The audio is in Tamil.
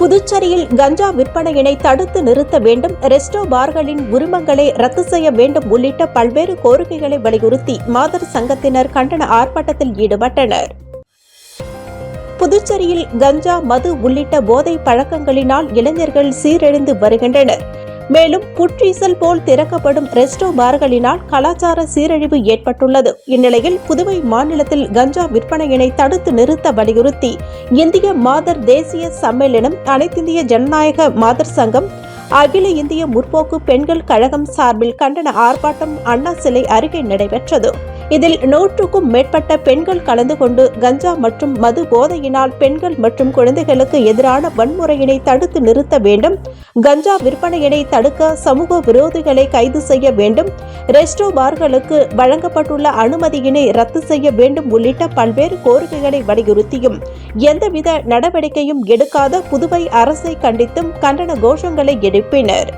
புதுச்சேரியில் கஞ்சா விற்பனையினை தடுத்து நிறுத்த வேண்டும். ரெஸ்டோ பார்களின் உரிமங்களை ரத்து செய்ய வேண்டும் உள்ளிட்ட பல்வேறு கோரிக்கைகளை வலியுறுத்தி மாதர் சங்கத்தினர் கண்டன ஆர்ப்பாட்டத்தில் ஈடுபட்டனர். புதுச்சேரியில் கஞ்சா மது உள்ளிட்ட போதை பழக்கங்களினால் இளைஞர்கள் சீரழிந்து வருகின்றனர். மேலும் புற்றீசல் போல் திறக்கப்படும் ரெஸ்டோ பார்களினால் கலாச்சார சீரழிவு ஏற்பட்டுள்ளது. இந்நிலையில் புதுவை மாநிலத்தில் கஞ்சா விற்பனையினை தடுத்து நிறுத்த வலியுறுத்தி இந்திய மாதர் தேசிய சம்மேளனம் அனைத்திந்திய ஜனநாயக மாதர் சங்கம் அகில இந்திய முற்போக்கு பெண்கள் கழகம் சார்பில் கண்டன ஆர்ப்பாட்டம் அண்ணா சிலை அருகே நடைபெற்றது. இதில் நூற்றுக்கும் மேற்பட்ட பெண்கள் கலந்து கொண்டு கஞ்சா மற்றும் மது போதையினால் பெண்கள் மற்றும் குழந்தைகளுக்கு எதிரான வன்முறையினை தடுத்து நிறுத்த வேண்டும். கஞ்சா விற்பனையினை தடுக்க சமூக விரோதிகளை கைது செய்ய வேண்டும். ரெஸ்டோ பார்களுக்கு வழங்கப்பட்டுள்ள அனுமதியினை ரத்து செய்ய வேண்டும் உள்ளிட்ட பல்வேறு கோரிக்கைகளை வலியுறுத்தியும் எந்தவித நடவடிக்கையும் எடுக்காத புதுவை அரசை கண்டித்தும் கண்டன கோஷங்களை எழுப்பினர்.